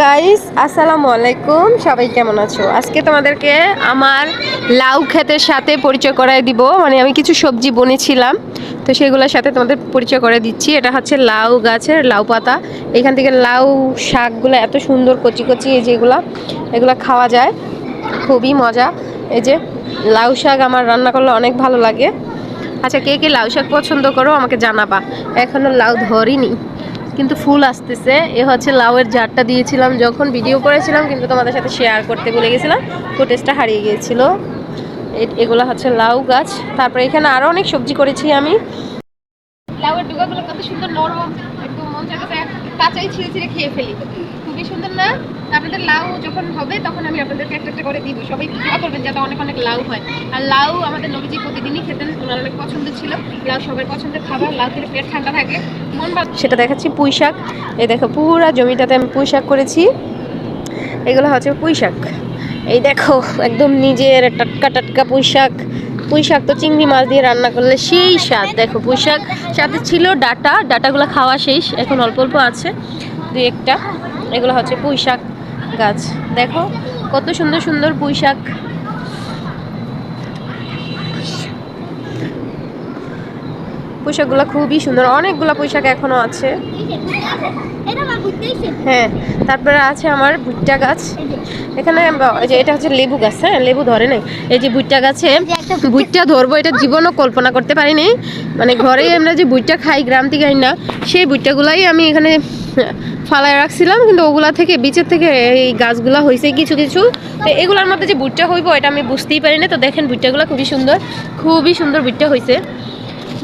Guys আসসালামু আলাইকুম। সবাই কেমন আছো? আজকে তোমাদেরকে আমার লাউ ক্ষেতের সাথে পরিচয় করায় দিব। মানে আমি কিছু সবজি বনেছিলাম, তো সেগুলোর সাথে তোমাদের পরিচয় করে দিচ্ছি। এটা হচ্ছে লাউ গাছের লাউ পাতা। এখান থেকে লাউ শাকগুলো এত সুন্দর কচি কচি, এই যেগুলো, এগুলো খাওয়া যায়। খুবই মজা। এই যে লাউ শাক আমার রান্না করলে অনেক ভালো লাগে। আচ্ছা কে কে লাউ শাক পছন্দ করো আমাকে জানাবা। এখনও লাউ ধরিনি। কিন্তু ফুল আসতেছে। এ হচ্ছে লাউয়ের জারটা দিয়েছিলাম, যখন ভিডিও করেছিলাম, কিন্তু তোমাদের সাথে শেয়ার করতে ভুলে গেছিলাম। ফুটেজটা হারিয়ে গিয়েছিল। এগুলো হচ্ছে লাউ গাছ। তারপরে এখানে আরও অনেক সবজি করেছি আমি। লাউয়ের কত সুন্দর নরম মন খেয়ে ফেলি। খুবই সুন্দর না? আপনাদের লাউ যখন হবে, তখন আমি আপনাদেরকে একটা একটা করে দিব। সবাই দোয়া করবেন যাতে অনেক অনেক লাউ হয়। আর লাউ আমাদের নবীজি প্রতিদিনই খেতেন, ওনার অনেক পছন্দ ছিল। লাউ সবার পছন্দের খাবার, লাউ খেলে পেট ঠান্ডা থাকে। মন সেটা দেখাচ্ছি পুঁই শাক। এই দেখো, পুরা জমিটাতে আমি পুঁই শাক করেছি। এগুলো হচ্ছে পুঁই শাক। এই দেখো, একদম নিজের টাটকা টাটকা পুঁই শাক। পুঁই শাক তো চিংড়ি মাছ দিয়ে রান্না করলে সেই স্বাদ। দেখো পুঁই শাক। সাথে ছিল ডাটা। ডাটাগুলো খাওয়া শেষ। এখন অল্প অল্প আছে, দুই একটা। এগুলো হচ্ছে পুঁই শাক। গাছ। দেখো কত সুন্দর সুন্দর পুঁই শাক পোশাকগুলো খুবই সুন্দর। অনেকগুলো পোশাক এখনও আছে। হ্যাঁ তারপরে আছে আমার ভুট্টা গাছ। এখানে যে এটা হচ্ছে লেবু গাছ হ্যাঁ লেবু ধরে নাই। এই যে ভুট্টা গাছে ভুট্টা ধরবো, এটা জীবনও কল্পনা করতে পারিনি। মানে ঘরেই আমরা যে ভুট্টা খাই, গ্রাম থেকে না, সেই ভুট্টাগুলাই আমি এখানে ফালায় রাখছিলাম, কিন্তু ওগুলা থেকে, বিচের থেকে এই গাছগুলা হয়েছে কিছু কিছু। তো এগুলোর মধ্যে যে ভুট্টা হইব, এটা আমি বুঝতেই পারি না তো দেখেন, ভুট্টাগুলো খুবই সুন্দর খুবই সুন্দর ভুট্টা হয়েছে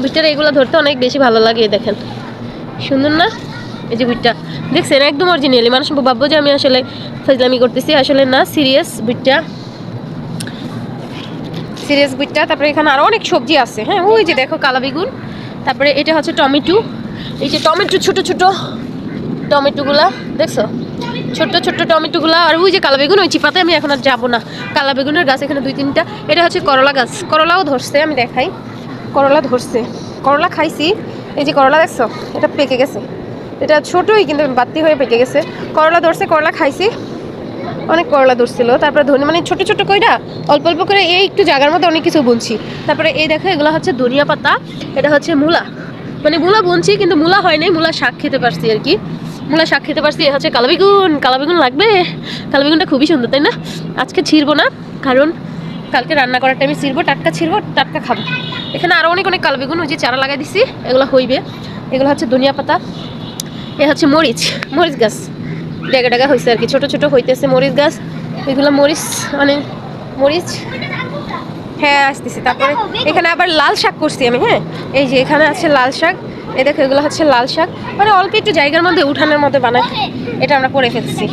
ভুট্টার এগুলো ধরতে অনেক বেশি ভালো লাগে, দেখেন। সুন্দর না? এই যে ভুট্টা। দেখছেন, একদম অরিজিনালি মানুষ ভাববো যে আমি আসলে ফাজলামি করতেছি। আসলে না সিরিয়াস ভুট্টা। সিরিয়াস ভুট্টা। তারপরে এখানে আরও অনেক সবজি আছে। হ্যাঁ ওই যে দেখো কালা বেগুন তারপরে এটা হচ্ছে টমেটো। এই যে টমেটো ছোট ছোট টমেটোগুলা, দেখছ? ছোট্ট ছোট্ট টমেটোগুলা। আর ওই যে কালা বেগুন ওই চিপাতে আমি এখন আর যাব না। কালা বেগুনের গাছ এখানে দুই তিনটা। এটা হচ্ছে করলা গাছ। করলাও ধরছে, আমি দেখাই। করলা ধরছে। করলা খাইছি। এই যে করলা দেখছ, এটা পেকে গেছে। এটা ছোটই, কিন্তু বাতি হয়ে পেকে গেছে। করলা ধরছে, করলা খাইছি। অনেক করলা ধরছিল। তারপরে ধনে মানে ছোট ছোট কইরা অল্প অল্প করে এই একটু জায়গার মধ্যে অনেক কিছু বুনছি। তারপরে এই দেখো, এগুলো হচ্ছে ধনিয়া পাতা, এটা হচ্ছে মূলা। মানে মূলা বুনছি, কিন্তু মূলা হয় নাই, মূলা শাক খেতে পারছি আর কি। মূলা শাক খেতে পারছি হচ্ছে কালো বেগুন কালো বেগুন লাগবে? কালো বেগুনটা খুবই সুন্দর, তাই না? আজকে ছিড়বো না, কারণ কালকে রান্না করার টাইমে ছিড়বো, টাটকা ছিড়বো, টাটকা খাব। এখানে আরও অনেক অনেক কালো বেগুন ওই যে চারা লাগাই দিছি, এগুলো হইবে। এগুলো হচ্ছে ধনিয়া পাতা, এ হচ্ছে মরিচ মরিচ গাছ। ডেগা ডেগা হয়েছে আর কি, ছোটো ছোটো হইতেছে মরিচ গাছ। এগুলো মরিচ মানে মরিচ। হ্যাঁ আসতেছি। তারপরে এখানে আবার লাল শাক করছি আমি হ্যাঁ? এই যে এখানে আছে লাল শাক। এই দেখো, এগুলো হচ্ছে লাল শাক। মানে অল্প একটু জায়গার মধ্যে উঠানের মধ্যে বানায়, এটা আমরা করে ফেলছি।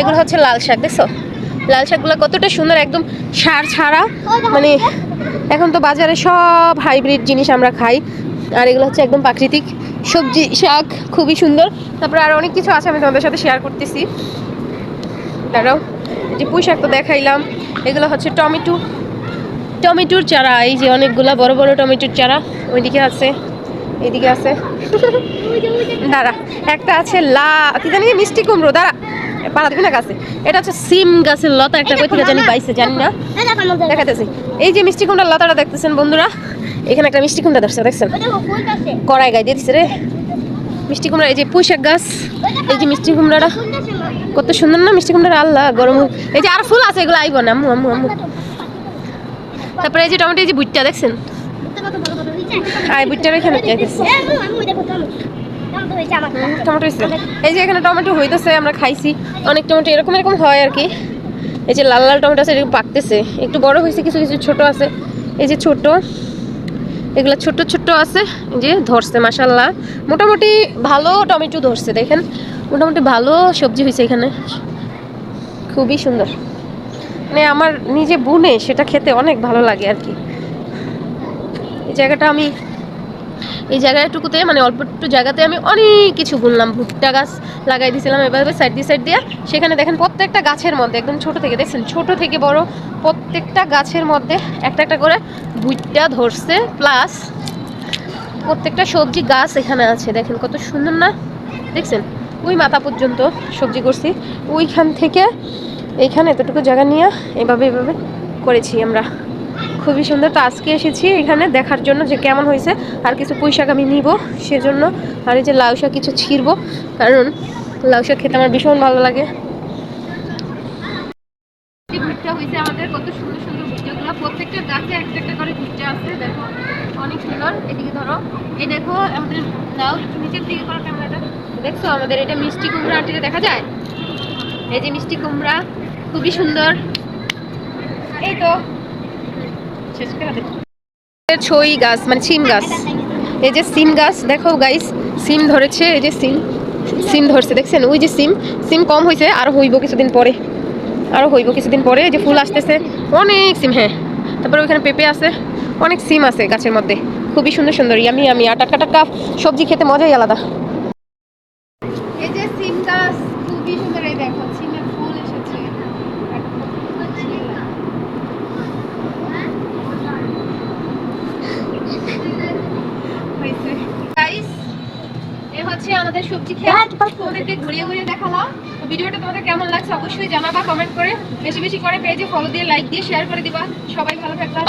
এগুলো হচ্ছে লাল শাক, দেখছ? লাল শাকগুলো কতটা সুন্দর, একদম সার ছাড়া। মানে এখন তো বাজারে সব হাইব্রিড জিনিস আমরা খাই, আর এগুলো হচ্ছে একদম প্রাকৃতিক সবজি, শাক খুবই সুন্দর। তারপরে আর অনেক কিছু আছে, আমি তোমাদের সাথে শেয়ার করতেছি। দাঁড়াও যে পুঁই শাক তো দেখাইলাম, এগুলো হচ্ছে টমেটো। টমেটোর চারা, এই যে অনেকগুলা বড় বড় টমেটোর চারা, ওইদিকে আছে, এইদিকে আছে। দাঁড়া, একটা আছে লা, কি জানি মিষ্টি কুমড়ো, দাঁড়া। পাড়া দিবি না গাছে। এটা হচ্ছে সিম গাছের লতা একটা কই থেকে জানি পাইছে জানি না। দেখাতেছি এই যে মিষ্টি কুমড়ার লতাটা দেখতেছেন বন্ধুরা এখানে একটা মিষ্টি কুমড়া ধরছে দেখছেন? কড়াই গায়ে দিয়ে রে। মিষ্টি কুমড়া এই যে পুঁইশাক গাছ এই যে মিষ্টি কুমড়াটা। কত সুন্দর না মিষ্টি কুমড়াটা আল্লাহ গরম। এই যে আর ফুল আছে এগুলো আইব না আম্মু আম্মু আম্মু। তারপরে এই যে টমেটো এই যে বুটটা দেখছেন? আই বুটটার এখানে যাইতেছে। টমেটো হইছে। এই যে এখানে টমেটো হইতেছে আমরা খাইছি। অনেক টমেটো এরকম এরকম হয় আর কি। এই যে লাল লাল টমেটো আছে এরকম পাকতেছে। একটু বড় হয়েছে কিছু কিছু ছোট আছে। এই যে ছোট এগুলো ছোট ছোট আছে। এই যে ধরছে মাসাল্লাহ মোটামুটি ভালো টমেটো ধরছে দেখেন। মোটামুটি ভালো সবজি হয়েছে এখানে। খুবই সুন্দর। মানে আমার নিজে বুনে সেটা খেতে অনেক ভালো লাগে আর কি। এই জায়গাটা আমি এই জায়গাটুকুতে মানে অল্প একটু জায়গাতে আমি অনেক কিছু বুনলাম, ভুট্টা গাছ লাগাই দিয়েছিলাম এভাবে সাইড দিয়ে সাইড দিয়ে। সেখানে দেখেন প্রত্যেকটা গাছের মধ্যে, একদম ছোট থেকে, দেখছেন? ছোট থেকে বড় প্রত্যেকটা গাছের মধ্যে একটা একটা করে ভুট্টা ধরছে প্লাস প্রত্যেকটা সবজি গাছ এখানে আছে। দেখেন কত সুন্দর না? দেখছেন? ওই মাথা পর্যন্ত সবজি করছি। ওইখান থেকে এইখানে এতটুকু জায়গা নিয়ে এভাবে এভাবে করেছি আমরা। খুবই সুন্দর। তো আজকে এসেছি এখানে দেখার জন্য যে কেমন হয়েছে আর কিছু পুঁই শাক আমি নিব সেজন্য। আর এই যে লাউ শাক কিছু ছিঁড়বো, কারণ লাউ শাক খেতে আমার ভীষণ ভালো লাগে। আমাদের, কত সুন্দর সুন্দর প্রত্যেকটা একটা করে দেখো, অনেক সুন্দর। এদিকে ধরো, এই দেখো, আমাদের লাউ নিচের দিকে দেখছ আমাদের এটা মিষ্টি কুমড়া দেখা যায়? এই যে মিষ্টি কুমড়া, খুবই সুন্দর। এই তো। ছই গাছ মানে সিম গাছ। এই যে সিম গাছ, দেখো গাইস সিম ধরেছে, এই যে সিম। সিম ধরছে, দেখছেন? ওই যে সিম। সিম কম হয়েছে, আর হইব কিছুদিন পরে। আরও হইব কিছুদিন পরে যে ফুল আসতেছে। অনেক সিম হ্যাঁ। তারপরে ওইখানে পেঁপে আছে। অনেক সিম আছে গাছের মধ্যে। খুবই সুন্দর সুন্দর, ইয়ামি আমি আর টাটকা টাটকা সবজি খেতে মজাই আলাদা এই যে সিম গাছ খুবই সুন্দর এই দেখো সিমের ফুল এসেছে গাইস এ হচ্ছে আমাদের সবজি খেয়ে তোমাদেরকে ঘুরিয়ে ঘুরিয়ে দেখালাম। তো ভিডিওটা তোমাদের কেমন লাগছে অবশ্যই জানাবা কমেন্ট করে। বেশি বেশি করে পেজে ফলো দিয়ে লাইক দিয়ে শেয়ার করে দিবা। সবাই ভালো থাকবা।